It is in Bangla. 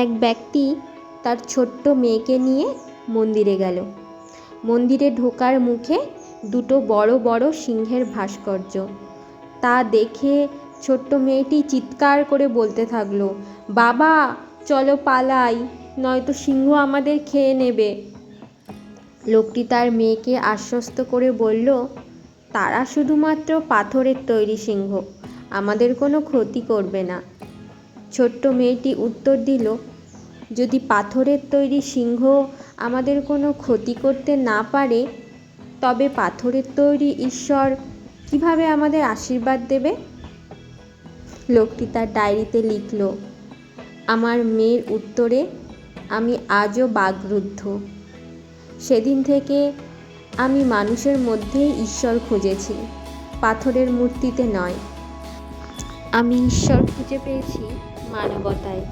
এক ব্যক্তি তার ছোট্ট মেয়েকে নিয়ে মন্দিরে গেল। মন্দিরে ঢোকার মুখে দুটো বড় বড় সিংহের ভাস্কর্য। তা দেখে ছোট্ট মেয়েটি চিৎকার করে বলতে থাকল, বাবা, চলো পালাই, নয়তো সিংহ আমাদের খেয়ে নেবে। লোকটি তার মেয়েকে আশ্বস্ত করে বলল, তারা শুধুমাত্র পাথরের তৈরি সিংহ, আমাদের কোনো ক্ষতি করবে না। ছোট্ট মেয়েটি উত্তর দিল, যদি পাথরের তৈরি সিংহ আমাদের কোনো ক্ষতি করতে না পারে, তবে পাথরের তৈরি ঈশ্বর কীভাবে আমাদের আশীর্বাদ দেবে? লোকটি তার ডায়েরিতে লিখল, আমার মেয়ের উত্তরে আমি আজও বাগরুদ্ধ সেদিন থেকে আমি মানুষের মধ্যেই ঈশ্বর খুঁজেছি, পাথরের মূর্তিতে নয়। আমি ঈশ্বর খুঁজে পেয়েছি মানবতায়।